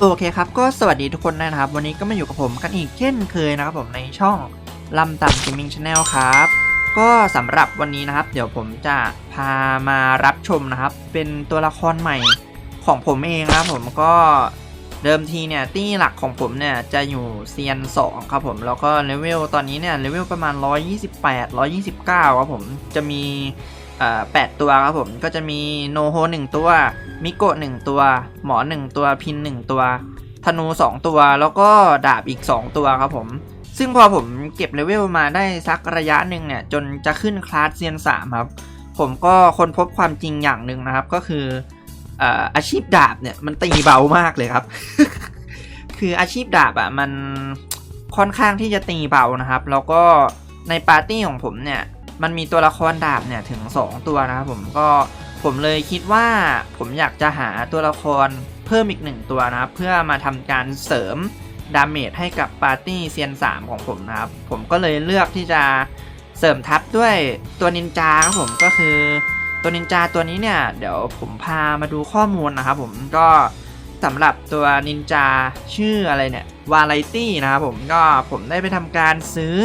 โอเคครับก็สวัสดีทุกคนนะครับ วันนี้ก็มาอยู่กับผมกันอีกเช่นเคยนะครับผมในช่องลำต่ำเกมมิ่งชาแนลครับ ก็สำหรับวันนี้นะครับ เดี๋ยวผมจะพามารับชมนะครับ เป็นตัวละครใหม่ของผมเองนะครับผมก็เดิมทีเนี่ยตี้หลักของผมเนี่ยจะอยู่เซียน2ครับผมแล้วก็เลเวลตอนนี้เนี่ยเลเวลประมาณ 128 129 ครับผมจะมี แปดตัวครับผมก็จะมีโนโฮหนึ่งตัว มิโกะหนึ่งตัว หมอหนึ่งตัวพินหนึ่งตัว ธนูสองตัว แล้วก็ดาบอีก2ตัวครับผม ซึ่งพอผมเก็บเลเวลมาได้สักระยะหนึ่งเนี่ย จนจะขึ้นคลาสเซียนสามครับ ผมก็ค้นพบความจริงอย่างหนึ่งนะครับ ก็คือเอ่ออาชีพดาบเนี่ยมันตีเบามากเลยครับ คืออาชีพดาบอะ่ะมันค่อนข้างที่จะตีเบานะครับ แล้วก็ในปาร์ตี้ของผมเนี่ย มันมีตัวละครดาบเนี่ยถึง 2 ตัวนะครับผมก็ผมเลยคิดว่าผมอยากจะหาตัวละครเพิ่มอีกหนึ่งตัวนะครับ เพื่อมาทำการเสริมดาเมจให้กับปาร์ตี้เซียน 3 ของผมนะครับ ผมก็เลยเลือกที่จะเสริมทับด้วยตัวนินจาครับผมก็คือตัวนินจาตัวนี้เนี่ยเดี๋ยวผมพามาดูข้อมูลนะครับผมก็สำหรับตัวนินจาชื่ออะไรเนี่ยวาไรตี้นะครับผมก็ผมได้ไปทำการซื้อ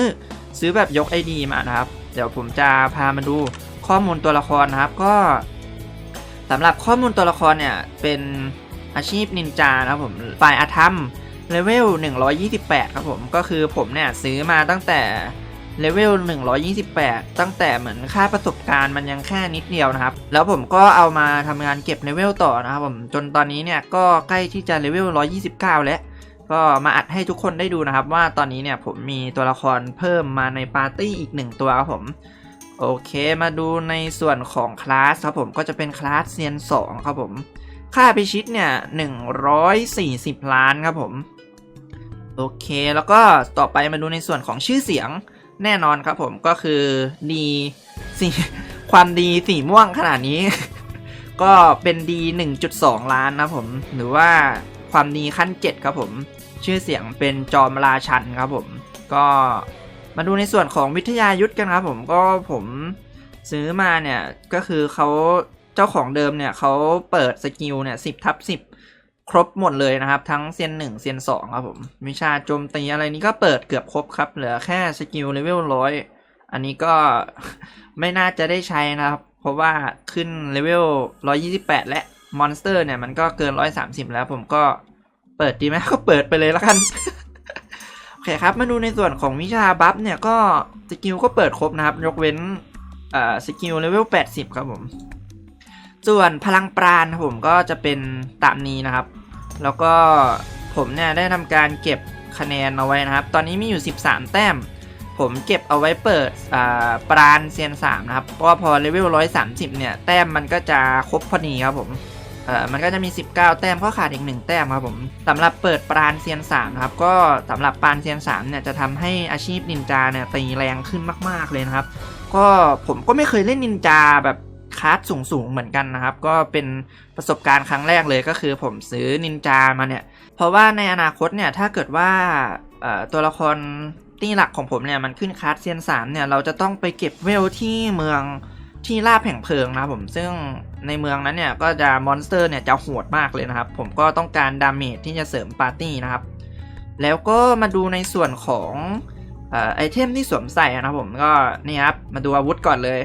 ซื้อแบบยก ID มานะครับ เดี๋ยวผมจะพามาดูข้อมูลตัวละครนะครับ ก็สำหรับข้อมูลตัวละครเนี่ย เป็นอาชีพนินจานะครับผมฝ่ายอาธรรมเลเวล 128 ครับผม ก็คือผมเนี่ยซื้อมาตั้งแต่เลเวล 128 ตั้งแต่เหมือนค่าประสบการณ์มันยังแค่นิดเดียวนะครับ แล้วผมก็เอามาทำงานเก็บเลเวลต่อนะครับผม จนตอนนี้เนี่ยก็ใกล้ที่จะเลเวล 129 แล้ว ก็มาอัดให้ทุกคนได้ดูนะครับ ว่าตอนนี้เนี่ยผมมีตัวละครเพิ่มมาในปาร์ตี้อีกหนึ่งตัวครับผม โอเคมาดูในส่วนของคลาสครับผมก็จะเป็นคลาสเซียน2ครับผม ค่าพิชิตเนี่ย140 ล้านครับผม โอเคแล้วก็ต่อไปมาดูในส่วนของชื่อเสียงแน่นอนครับผมก็คือดีสีความดีสีม่วงขนาดนี้ ก็เป็นดี 1.2 ล้านนะครับผม หรือว่าความดีขั้น 7 ครับผม ชื่อเสียงเป็นจอมราชันครับผมก็มาดูในส่วนของวิทยายุทธกันครับผมก็ผมซื้อมาเนี่ยก็คือเขาเจ้าของเดิมเนี่ยเขาเปิดสกิลเนี่ยสิบทับสิบครบหมดเลยนะครับ ทั้งเซียนหนึ่งเซียนสองครับผมวิชาโจมตีอะไรนี้ก็เปิดเกือบครบครับ เหลือแค่สกิลเลเวลร้อยอันนี้ก็ไม่น่าจะได้ใช้นะครับ เพราะว่าขึ้นเลเวล128แปดและมอนสเตอร์เนี่ยมันก็เกิน130แล้วผมก็ เปิดดีไหมก็เปิดไปเลยแล้วกันโอเคครับ มาดูในส่วนของวิชาบัฟเนี่ยก็สกิลก็เปิดครบนะครับ ยกเว้นอ่อสกิลเลเวล80 ครับผม ส่วนพลังปราณผมก็จะเป็นตามนี้นะครับ แล้วก็ผมเนี่ยได้ทำการเก็บคะแนนเอาไว้นะครับ ตอนนี้มีอยู่ 13 แต้ม ผมเก็บเอาไว้เปิดปราณเซียน3นะครับ เพราะว่าพอเลเวล130 เนี่ย แต้มมันก็จะครบพอดีครับผม เอ่อมันก็จะมี 19 แต้มก็ขาดอีก 1 แต้มครับผมสำหรับเปิดปราณเซียน3นะครับก็สำหรับปราณเซียน3เนี่ยจะทำให้อาชีพนินจาเนี่ยตีแรงขึ้นมาก ๆเลยนะครับ ก็ผมก็ไม่เคยเล่นนินจาแบบคลาสสูงๆเหมือนกันนะครับ ก็เป็นประสบการณ์ครั้งแรกเลยก็คือผมซื้อนินจามาเนี่ย เพราะว่าในอนาคตเนี่ยถ้าเกิดว่าตัวละครตี้หลักของผมเนี่ยมันขึ้นคลาสเซียน3เนี่ยเราจะต้องไปเก็บเวลที่เมืองที่ลาบแห่งเพลิงนะผมซึ่ง ในเมืองนั้นเนี่ยก็จะมอนสเตอร์เนี่ยจะโหดมากเลยนะครับ ผมก็ต้องการดาเมจที่จะเสริมปาร์ตี้นะครับ แล้วก็มาดูในส่วนของอไอเทมที่สวมใส่นะครับผมก็นี่ครับมาดูอาวุธก่อนเลย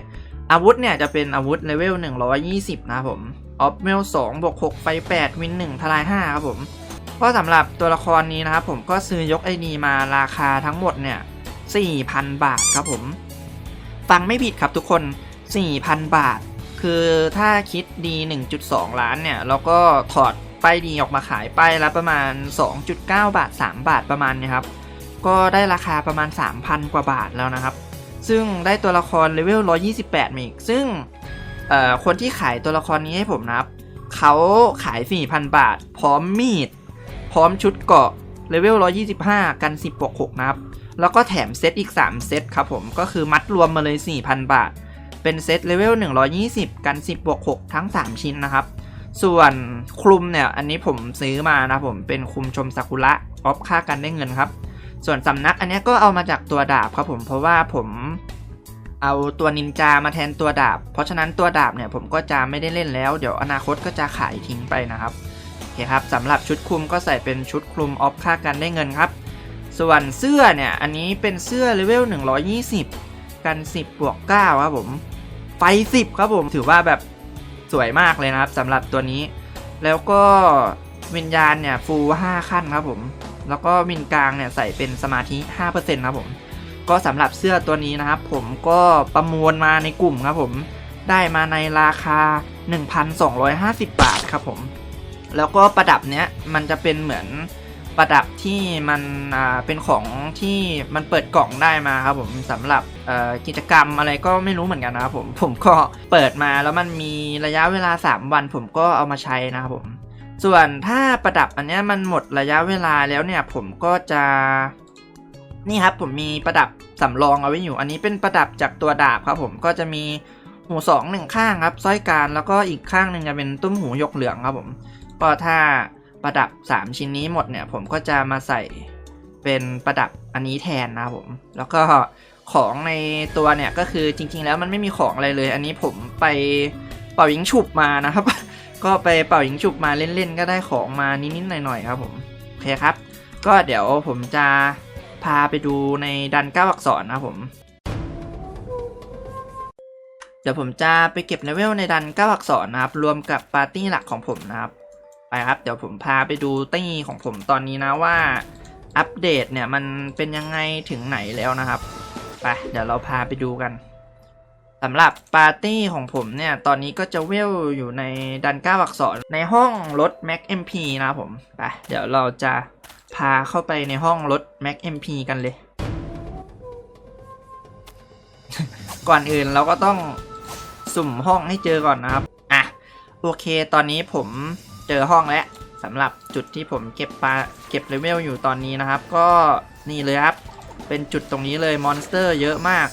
อาวุธเนี่ยจะเป็นอาวุธเลเวล 120 นะครับผมออฟเมล2บวก6ไฟ8วิน1ทลาย5ครับผมก็สำหรับตัวละครนี้นะครับผมก็ซื้อยกไอดีมาราคาทั้งหมดเนี่ย 4,000 บาทครับผม ฟังไม่ผิดครับทุกคน 4,000 บาท คือถ้าคิดดี 1.2 ล้านเนี่ยแล้วก็ถอดป้ายดีออกมาขายป้ายละประมาณ 2.9 บาท 3 บาทประมาณเนี้ครับ ก็ได้ราคาประมาณ 3,000 กว่าบาทแล้วนะครับ ซึ่งได้ตัวละครเลเวล 128มาอีก ซึ่งคนที่ขายตัวละครนี้ให้ผมนะครับ เขาขาย 4,000 บาท พร้อมมีด พร้อมชุดเกราะเลเวล 125 กัน 10บวก6นะครับ แล้วก็แถมเซตอีก 3 เซตครับผม ก็คือมัดรวมมาเลย 4,000 บาท เป็นเซตเลเวล120 กัน 10บวก6ทั้ง 3 ชิ้นนะครับ ส่วนคลุมเนี่ยอันนี้ผมซื้อมานะผมเป็นคลุมชมซากุระออฟค่ากันได้เงินครับ ส่วนสำนักอันนี้ก็เอามาจากตัวดาบครับผมเพราะว่าผมเอาตัวนินจามาแทนตัวดาบ เพราะฉะนั้นตัวดาบเนี่ยผมก็จะไม่ได้เล่นแล้ว เดี๋ยวอนาคตก็จะขายทิ้งไปนะครับโอเคครับสำหรับชุดคลุมก็ใส่เป็นชุดคลุมออฟค่ากันได้เงินครับ ส่วนเสื้อเนี่ยอันนี้เป็นเสื้อเลเวล120 กัน 10บวก9ครับผม ไฟ10ครับผมถือว่าแบบสวยมากเลยนะครับสำหรับตัวนี้ แล้วก็วิญญาณเนี่ยฟูล5ขั้นครับผม แล้วก็วินกลางเนี่ยใส่เป็นสมาธิ5%ครับผมก็สำหรับเสื้อตัวนี้นะครับ ผมก็ประมวลมาในกลุ่มครับผมได้มาในราคา 1,250 บาทครับผม แล้วก็ประดับเนี้ยมันจะเป็นเหมือน ประดับที่มันเป็นของที่มันเปิดกล่องได้มาครับผมสำหรับกิจกรรมอะไรก็ไม่รู้เหมือนกันนะครับผมผมก็เปิดมาแล้วมันมีระยะเวลา 3 วัน ผมก็เอามาใช้นะครับผม ส่วนถ้าประดับอันนี้มันหมดระยะเวลาแล้วเนี่ยผมก็จะนี่ครับผมมีประดับสำรองเอาไว้อยู่ อันนี้เป็นประดับจากตัวดาบครับผมก็จะมีหูสองหนึ่งข้างครับสร้อยการแล้วก็อีกข้างหนึ่งจะเป็นตุ้มหูยกเหลืองครับผมก็ถ้า ประดับ 3 ชิ้นนี้หมดเนี่ย ผมก็จะมาใส่เป็นประดับอันนี้แทนนะครับผม แล้วก็ของในตัวเนี่ยก็คือจริง ๆ แล้วมันไม่มีของอะไรเลย อันนี้ผมไปเป่ายิงฉุบมานะครับ ก็ไปเป่ายิงฉุบมาเล่นๆ ก็ได้ของมานิดๆหน่อยๆครับผมโอเคครับ ก็เดี๋ยวผมจะพาไปดูในดันเก้าอักษรนะผม เดี๋ยวผมจะไปเก็บเลเวลในดันเก้าอักษรนะครับ รวมกับปาร์ตี้หลักของผมนะครับ ครับ เดี๋ยวผมพาไปดูตี้ของผมตอนนี้นะว่าอัปเดตเนี่ยมันเป็นยังไงถึงไหนแล้วนะครับ ไปเดี๋ยวเราพาไปดูกันสำหรับปาร์ตี้ของผมเนี่ย ตอนนี้ก็จะเวลอยู่ในดันก้าอักษรในห้องรถ Mac MP นะผม ไป เดี๋ยวเราจะพาเข้าไปในห้องรถ Mac MP กันเลย ก่อนอื่นเราก็ต้องสุ่มห้องให้เจอก่อนนะครับ อะ โอเค ตอนนี้ผม เจอห้องแล้วสำหรับจุดที่ผมเก็บปลาเก็บเลเวลอยู่ตอนนี้นะครับ ก็นี่เลยครับ เป็นจุดตรงนี้เลยมอนสเตอร์เยอะมาก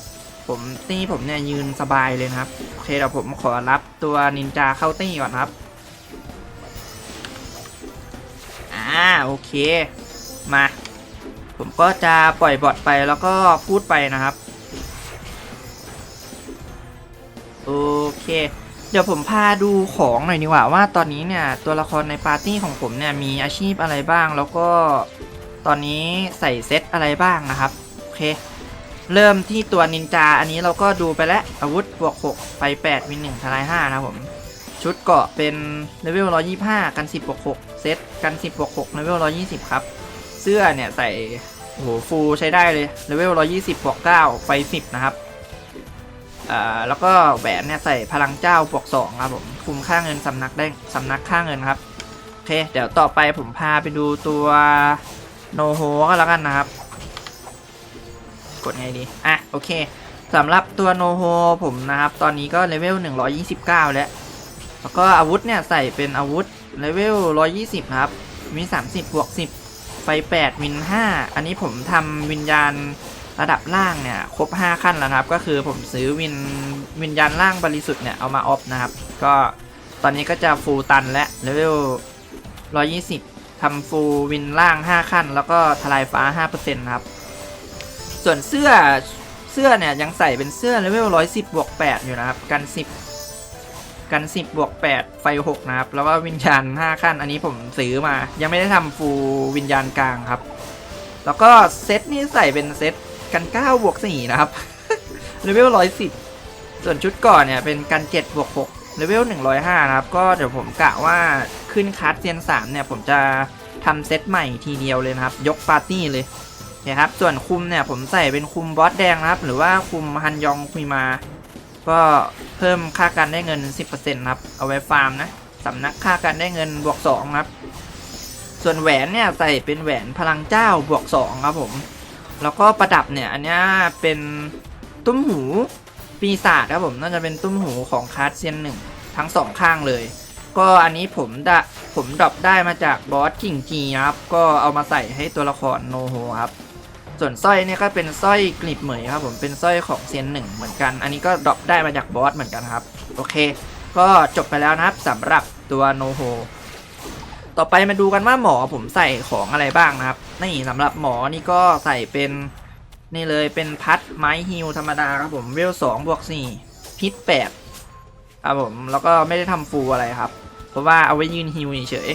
ผมตี้ผมเนี่ยยืนสบายเลยนะครับ โอเคเดี๋ยวผมขอรับตัวนินจาเข้าตี้ก่อนครับ อ่าโอเค มา ผมก็จะปล่อยบอทไปแล้วก็พูดไปนะครับ โอเค เดี๋ยวผมพาดูของหน่อยดีกว่าว่าตอนนี้เนี่ยตัวละครในปาร์ตี้ของผมเนี่ยมีอาชีพอะไรบ้าง แล้วก็ตอนนี้ใส่เซตอะไรบ้างนะครับโอเค เริ่มที่ตัวนินจาอันนี้เราก็ดูไปแล้วอาวุธบวก6ไฟ8วิน1ทลาย5นะผมชุดเกาะเป็นเลเวล125 กัน 10บวก6เซตกัน10บวก6เลเวล120 ครับ เสื้อเนี่ยใส่โอ้โหฟูลใช้ได้เลยเลเวล120บวก9ไฟ10 นะครับ อ่าแล้วก็แหวนเนี่ยใส่พลังเจ้าบวกสองครับผมคุมค่าเงินสำนักได้สำนักค่าเงินครับโอเค เดี๋ยวต่อไปผมพาไปดูตัวโนโฮก็แล้วกันนะครับ กดไงดี อะโอเคสำหรับตัวโนโฮผมนะครับ ตอนนี้ก็เลเวล 129 แล้ว แล้วก็อาวุธเนี่ยใส่เป็นอาวุธเลเวล 120 ครับ มี 30 บวก 10 ไฟ 8 วิน 5 อันนี้ผมทำวิญญาณ ระดับล่างเนี่ยครบ 5 ขั้นแล้วนะครับ ก็คือผมซื้อวินวิญญาณล่างบริสุทธิ์เนี่ยเอามาออฟนะครับ ก็ตอนนี้ก็จะฟูลตันและเลเวล120ทำฟูลวินล่าง 5 ขั้น แล้วก็ทลายฟ้า 5%นะครับ ส่วนเสื้อเสื้อเนี่ยยังใส่เป็นเสื้อเลเวล110บวก8อยู่นะครับ กัน 10 กัน 10บวก8ไฟ 6 นะครับ แล้วก็วิญญาณ 5 ขั้น อันนี้ผมซื้อมา ยังไม่ได้ทำฟูลวิญญาณกลางครับ แล้วก็เซตนี่ใส่เป็นเซต กัน9บวก4นะครับเลเวล110 ส่วนชุดก่อนเนี่ยเป็นกัน7บวก6เลเวล105 นะครับ ก็เดี๋ยวผมกะว่าขึ้นคัสเซียน3เนี่ย ผมจะทำเซตใหม่ทีเดียวเลยนะครับ ยกปาร์ตี้เลยนะครับ ส่วนคุมเนี่ยผมใส่เป็นคุมบอสแดงนะครับ หรือว่าคุมฮันยองคุยมา ก็เพิ่มค่าการได้เงิน 10%ครับ เอาไว้ฟาร์มนะสำนักค่าการได้เงินบวก2ครับ ส่วนแหวนเนี่ยใส่เป็นแหวนพลังเจ้าบวก2ครับผม แล้วก็ประดับเนี่ย อันนี้เป็นตุ้มหูปีศาจครับผมน่าจะเป็นตุ้มหูของคาร์ดเซียนหนึ่งทั้งสองข้างเลย ก็อันนี้ผมดะผมดรอปได้มาจากบอสกิ่งจีครับ ก็เอามาใส่ให้ตัวละครโนโฮครับ ส่วนสร้อยเนี่ยก็เป็นสร้อยกลีบเหมยครับผมเป็นสร้อยของเซียนหนึ่งเหมือนกัน อันนี้ก็ดรอปได้มาจากบอสเหมือนกันครับ โอเค ก็จบไปแล้วนะครับสำหรับตัวโนโฮ ต่อไปมาดูกันว่าหมอผมใส่ของอะไรบ้างนะครับ นี่สำหรับหมอนี่ก็ใส่เป็นนี่เลยเป็นพัดไม้ฮิลธรรมดาครับผมเวลสองบวกสี่พิษแปดครับผมแล้วก็ไม่ได้ทำฟูอะไรครับ เพราะว่าเอาไว้ยืนฮิลเฉย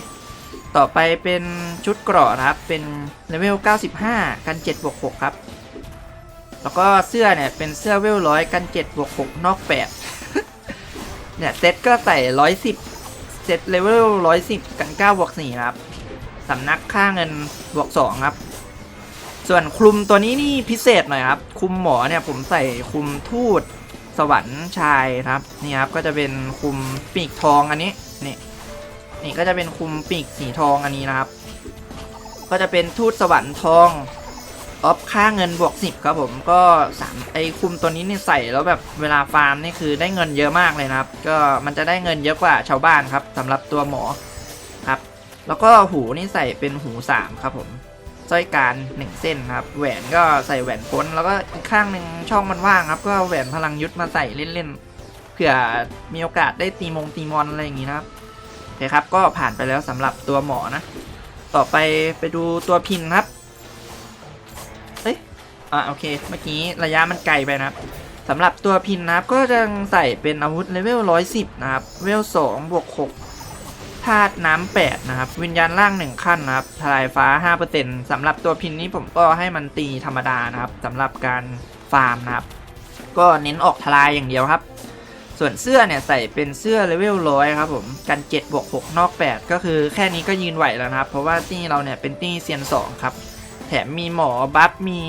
ต่อไปเป็นชุดเกราะนะครับ เป็นเลเวล 95 กัน 7 บวก 6 ครับ แล้วก็เสื้อเนี่ย เป็นเสื้อเวลร้อยกัน 7 บวก 6 นอก 8 เนี่ย เซตก็ใส่ 110 เซตเลเวล110กัน9บวก4นะครับสำนักค่าเงินบวก2ครับ ส่วนคลุมตัวนี้นี่พิเศษหน่อยครับ คลุมหมอเนี่ยผมใส่คลุมทูตสวรรค์ชายครับนี่ครับก็จะเป็นคลุมปีกทองอันนี้นี่นี่ก็จะเป็นคลุมปีกสีทองอันนี้นะครับ ก็จะเป็นทูตสวรรค์ทอง ออฟค่าเงินบวกสิบครับผมก็สามไอคุมตัวนี้นี่ใส่แล้วแบบเวลาฟาร์มนี่คือได้เงินเยอะมากเลยนะครับ ก็มันจะได้เงินเยอะกว่าชาวบ้านครับสำหรับตัวหมอครับ แล้วก็หูนี่ใส่เป็นหูสามครับผมสร้อยการหนึ่งเส้นครับ แหวนก็ใส่แหวนพ้น แล้วก็อีกข้างหนึ่งช่องมันว่างครับ ก็แหวนพลังยุทธมาใส่เล่นๆเผื่อมีโอกาสได้ตีมงตีมอนอะไรอย่างงี้นะครับโอเคครับก็ผ่านไปแล้วสำหรับตัวหมอนะ ต่อไปไปดูตัวพินครับ อะโอเค เมื่อกี้ระยะมันไกลไปนะครับสำหรับตัวพินนะครับก็จะใส่เป็นอาวุธเลเวล 110 นะครับเวล2บวก6ธาตุน้ำ8นะครับ วิญญาณล่าง 1 ขั้นนะครับทลายฟ้า 5%สำหรับตัวพินนี้ผมก็ให้มันตีธรรมดานะครับสำหรับการฟาร์มนะครับ ก็เน้นออกทลายอย่างเดียวครับ ส่วนเสื้อเนี่ยใส่เป็นเสื้อเลเวลร้อยครับผมกัน7บวก6นอก 8 ก็คือแค่นี้ก็ยืนไหวแล้วนะครับ เพราะว่าตี้เราเนี่ยเป็นตี้เซียน2ครับ แถมมีหมอบัฟมี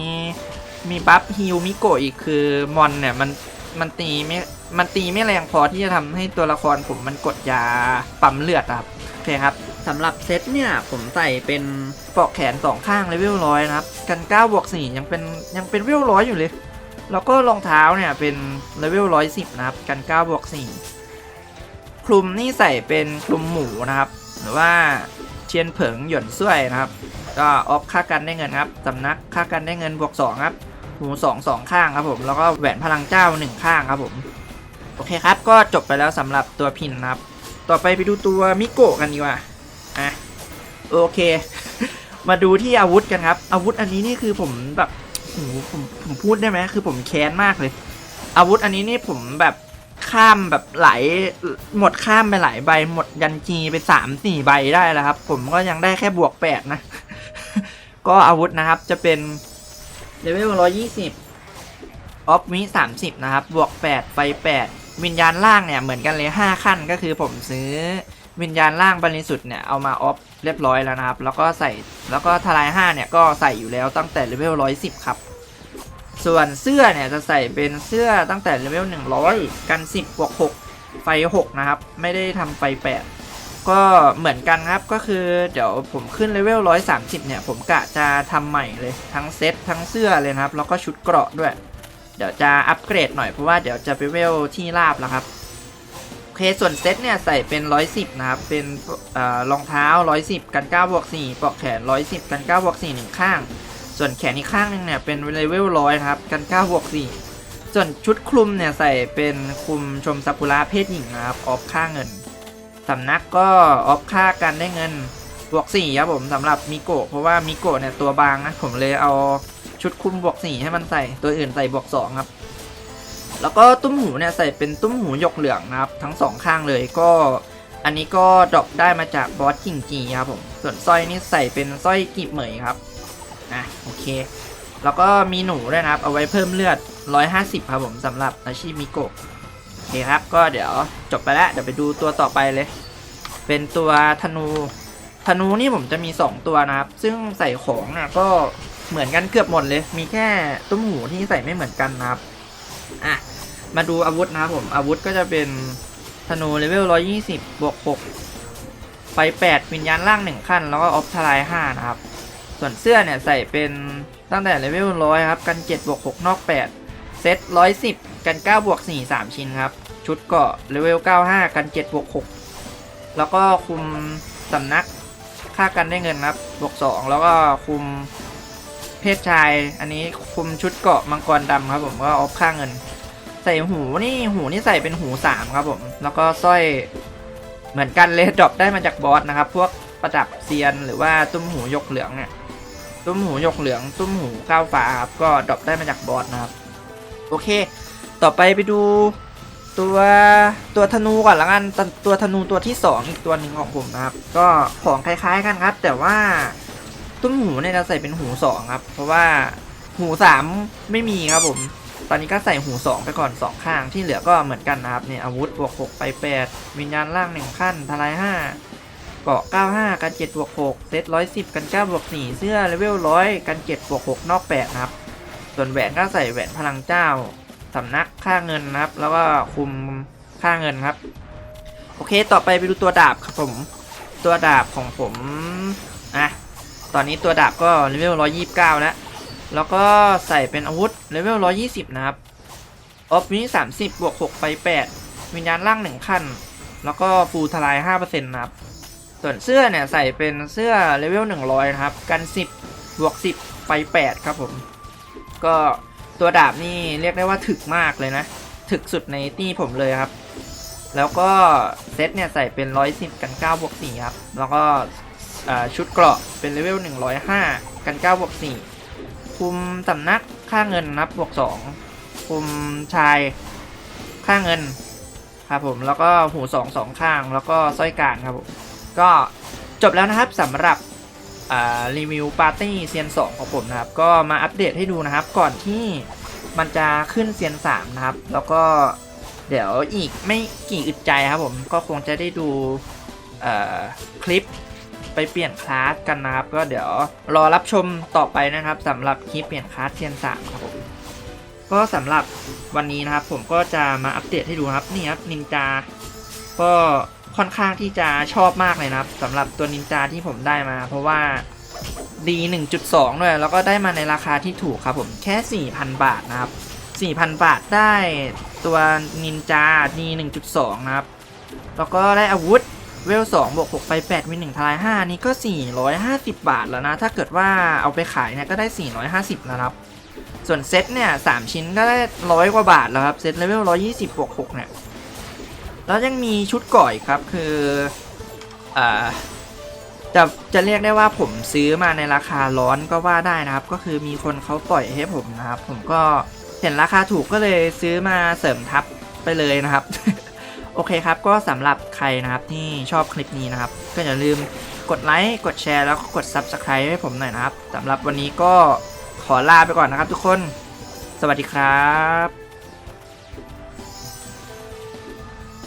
มีบัฟฮิวมิโกะอีกคือมอนเนี่ยมันมันตีไม่มันตีไม่แรงพอที่จะทำให้ตัวละครผมมันกดยาปั๊มเลือดครับโอเคครับสำหรับเซตเนี่ยผมใส่เป็นปลอกแขนสองข้างเลเวลร้อยนะครับ กัน9บวก4ยังเป็นยังเป็นเลเวลร้อยอยู่เลย แล้วก็รองเท้าเนี่ยเป็นเลเวลร้อยสิบนะครับ กัน9บวก4คลุมนี่ใส่เป็นคลุมหมูนะครับ หรือว่าเชียนเผิงหยวนซุ่ยนะครับ ก็ออฟค่ากันได้เงินครับสำนักค่ากันได้เงินบวก2ครับหู2 2ข้างครับผมแล้วก็แหวนพลังเจ้า1ข้างครับผมโอเคครับก็จบไปแล้วสำหรับตัวพินนะครับ ต่อไปไปดูตัวมิโกะกันดีกว่าอะโอเค มาดูที่อาวุธกันครับ อาวุธอันนี้นี่คือผมแบบโอ้โหผมผมพูดได้ไหมคือผมแค้นมากเลย อาวุธอันนี้นี่ผมแบบข้ามแบบหลายหมดข้ามไปหลายใบ หมดยันจีไปสามสี่ใบได้แล้วครับ ผมก็ยังได้แค่บวกแปดนะ ก็อาวุธนะครับจะเป็นเลเวล120ออฟมิ30 นะครับ บวก 8 ไฟ 8 วิญญาณล่างเนี่ย เหมือนกันเลย 5 ขั้นก็คือผมซื้อวิญญาณล่างบริสุทธิ์เนี่ย เอามาออฟเรียบร้อยแล้วนะครับ แล้วก็ใส่แล้วก็ทลาย 5 เนี่ย ก็ใส่อยู่แล้วตั้งแต่เลเวล110 ครับ ส่วนเสื้อเนี่ย จะใส่เป็นเสื้อตั้งแต่เลเวล100 กัน 10บวก6ไฟ 6 นะครับ ไม่ได้ทำไฟ 8 ก็เหมือนกันครับก็คือเดี๋ยวผมขึ้นเลเวล130 เนี่ย ผมกะจะทำใหม่เลยทั้งเซ็ตทั้งเสื้อเลยครับ แล้วก็ชุดเกราะด้วย เดี๋ยวจะอัปเกรดหน่อยเพราะว่าเดี๋ยวจะไปเวลที่ราบแล้วครับโอเคส่วนเซ็ตเนี่ยใส่เป็น 110 นะครับ เป็นเอ่อรองเท้า 110 กัน9บวก4ปลอกแขน 110 กัน9บวก4หนึ่งข้าง ส่วนแขนอีกข้างหนึงเนี่ยเป็นเลเวล100ครับกัน9บวก4ส่วนชุดคลุมเนี่ยใส่เป็นคลุมชมซากุระเพศหญิงนะครับออฟค่าเงิน สำนักก็ออฟค่ากันได้เงินบวก4ครับผมสำหรับมิโกะเพราะว่ามิโกะเนี่ยตัวบางนะผมเลยเอาชุดคุมบวก4ให้มันใส่ตัวอื่นใส่บวก2ครับ แล้วก็ตุ้มหูเนี่ยใส่เป็นตุ้มหูหยกเหลืองนะครับ ทั้งสองข้างเลยก็ อันนี้ก็ดรอปได้มาจากบอสจิงจีครับผมส่วนสร้อยนี่ใส่เป็นสร้อยกีบเหมยครับอะโอเค แล้วก็มีหนูด้วยนะครับ เอาไว้เพิ่มเลือด 150 ครับผมสำหรับอาชีพมิโกะ โอเครับก็เดี๋ยวจบไปแล้วเดี๋ยวไปดูตัวต่อไปเลย เป็นตัวธนูธนูนี่ผมจะมี 2 ตัวนะครับ ซึ่งใส่ของน่ะก็เหมือนกันเกือบหมดเลย มีแค่ตุ้มหูที่ใส่ไม่เหมือนกันนะครับอะมาดูอาวุธนะครับผมอาวุธก็จะเป็นธนูเลเวล 120 บวก 6 ไฟ 8 วิญญาณล่าง 1 ขั้น แล้วก็ออฟทลาย5นะครับ ส่วนเสื้อเนี่ยใส่เป็นตั้งแต่เลเวล 100 ครับ กัน 7 บวก 6 นอก 8 เซต110กัน9บวก4 3ชิ้นครับ ชุดเกาะเลเวล95กัน7บวก6แล้วก็คุมสำนักค่ากันได้เงินครับบวก2แล้วก็คุมเพศชาย อันนี้คุมชุดเกาะมังกรดำครับผมก็ออฟค่าเงิน ใส่หูนี่หูนี่ใส่เป็นหู3ครับผม แล้วก็สร้อยเหมือนกันเลยดรอปได้มาจากบอสนะครับ พวกประดับเซียนหรือว่าตุ้มหูยกเหลืองเนี่ยตุ้มหูยกเหลือง ตุ้มหูก้าวฟ้าครับก็ดรอปได้มาจากบอสนะครับ โอเค ต่อไปไปดูตัวตัวธนูก่อนละกันตตัวธนูตัวที่สองอีกตัวหนึ่งของผมนะครับ ก็ของคล้ายๆกันครับ แต่ว่าตุ้มหูเนี่ยเราใส่เป็นหูสองครับ เพราะว่าหูสามไม่มีครับผม ตอนนี้ก็ใส่หูสองไปก่อนสองข้างที่เหลือก็เหมือนกันนะครับเนี่ยอาวุธบวกหกไปแปดวิญญาณล่างหนึ่งขั้นทลายห้าเกาะเก้าห้ากันเจ็ดบวกหกเซตร้อยสิบกันเก้าบวกสี่เสื้อเลเวลร้อยกันเจ็ดบวกหกนอกแปดนะครับ ส่วนแหวนก็ใส่แหวนพลังเจ้าสำนักค่าเงินนะครับ แล้วก็คุมค่าเงินครับ โอเคต่อไปไปดูตัวดาบครับผม ตัวดาบของผมอะตอนนี้ตัวดาบก็เลเวลร้อยยี่สิบเก้าแล้ว แล้วก็ใส่เป็นอาวุธเลเวลร้อยี่สิบนะครับออฟนี้สามสิบบวกหกไปแปดวิญญาณล่างหนึ่งขั้น แล้วก็ฟูลทลายห้าเปอร์เซ็นต์นะครับ ส่วนเสื้อเนี่ย ใส่เป็นเสื้อเลเวลหนึ่งร้อยนะครับ กันสิบบวกสิบไปแปดครับผม ก็ตัวดาบนี่เรียกได้ว่าถึกมากเลยนะ ถึกสุดในตี้ผมเลยครับ แล้วก็เซตเนี่ยใส่เป็นร้อยสิบกันเก้าบวกสี่ครับ แล้วก็ชุดเกราะเป็นเลเวลหนึ่งร้อยห้ากันเก้าบวกสี่คุมสำนักค่าเงินนับบวกสองคุมชายค่าเงินครับผมแล้วก็หูสองสองข้างแล้วก็สร้อยกลางครับผมก็จบแล้วนะครับสำหรับ รีวิวปาร์ตี้เซียน2ของผมนะครับ ก็มาอัปเดตให้ดูนะครับ ก่อนที่มันจะขึ้นเซียน3นะครับ แล้วก็เดี๋ยวอีกไม่กี่อึดใจครับผมก็คงจะได้ดูคลิปไปเปลี่ยนคลาสกันนะครับ ก็เดี๋ยวรอรับชมต่อไปนะครับสำหรับคลิปเปลี่ยนคลาสเทียนสามครับผมก็สำหรับวันนี้นะครับผมก็จะมาอัปเดตให้ดูครับนี่ครับนินจาก็ ค่อนข้างที่จะชอบมากเลยนะครับสำหรับตัวนินจาที่ผมได้มา เพราะว่าดี 1.2 ด้วย แล้วก็ได้มาในราคาที่ถูกครับผมแค่ 4,000 บาทนะครับ 4,000 บาทได้ตัวนินจาดี 1.2 นะครับ แล้วก็ได้อาวุธเวล2บวก6ไป8วิน1ทลาย5นี่ก็ 450 บาทแล้วนะ ถ้าเกิดว่าเอาไปขายเนี่ยก็ได้ 450 นะครับ ส่วนเซตเนี่ย 3 ชิ้นก็ได้ร้อยกว่าบาทแล้วครับ เซตเลเวล120บวก6เนี่ย แล้วยังมีชุดก่อยครับคืออ่าจะจะเรียกได้ว่าผมซื้อมาในราคาร้อนก็ว่าได้นะครับ ก็คือมีคนเขาปล่อยให้ผมนะครับ ผมก็เห็นราคาถูกก็เลยซื้อมาเสริมทับไปเลยนะครับ โอเคครับก็สำหรับใครนะครับที่ชอบคลิปนี้นะครับ ก็อย่าลืมกดไลค์กดแชร์แล้วก็กด Subscribe ให้ผมหน่อยนะครับสำหรับวันนี้ก็ขอลาไปก่อนนะครับทุกคน สวัสดีครับ